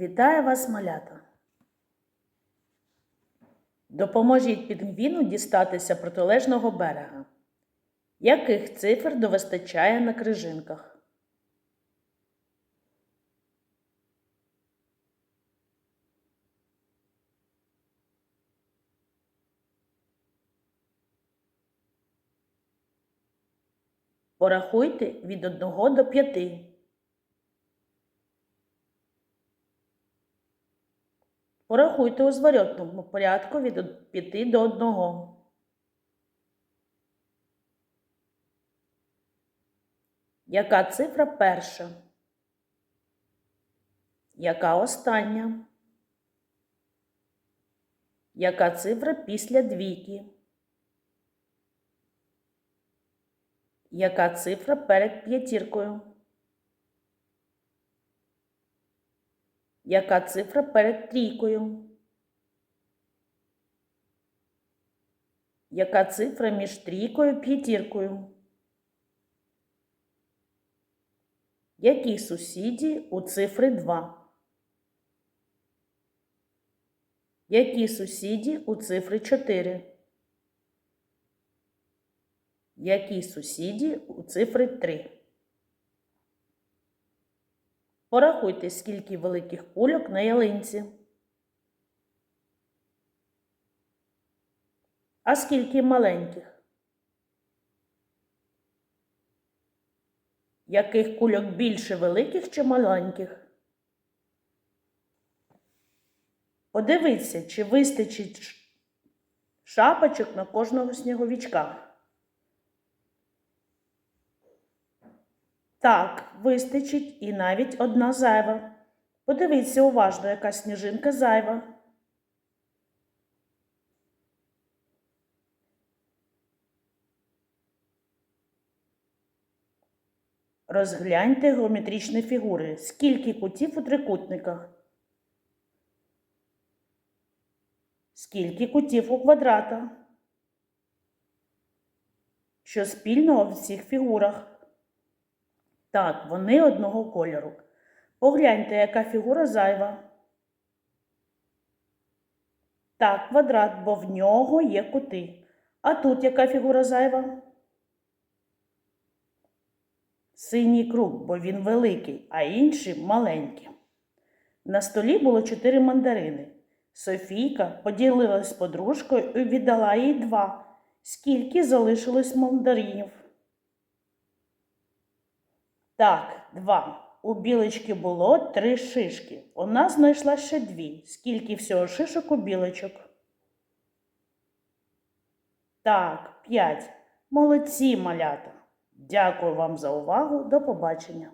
Вітаю вас, малята! Допоможіть пінгвіну дістатися протилежного берега. Яких цифр довистачає на крижинках? Порахуйте від 1 до 5. Порахуйте у зворотному порядку від 5 до 1. Яка цифра перша? Яка остання? Яка цифра після двійки? Яка цифра перед п'ятіркою? Яка цифра перед трійкою? Яка цифра між трійкою і п'ятіркою? Які сусіді у цифри 2? Які сусіді у цифри 4? Які сусіді у цифри 3? Порахуйте, скільки великих кульок на ялинці. А скільки маленьких? Яких кульок більше великих чи маленьких? Подивіться, чи вистачить шапочок на кожного сніговичка. Так, вистачить і навіть одна зайва. Подивіться уважно, яка сніжинка зайва. Розгляньте геометричні фігури. Скільки кутів у трикутниках? Скільки кутів у квадрата? Що спільного в цих фігурах? Так, вони одного кольору. Погляньте, яка фігура зайва. Так, квадрат, бо в нього є кути. А тут яка фігура зайва? Синій круг, бо він великий, а інші маленькі. На столі було чотири мандарини. Софійка поділилась з подружкою і віддала їй два. Скільки залишилось мандаринів? Так, два. У білочки було три шишки. У нас знайшла ще дві. Скільки всього шишок у білочок? Так, п'ять. Молодці, малята. Дякую вам за увагу. До побачення.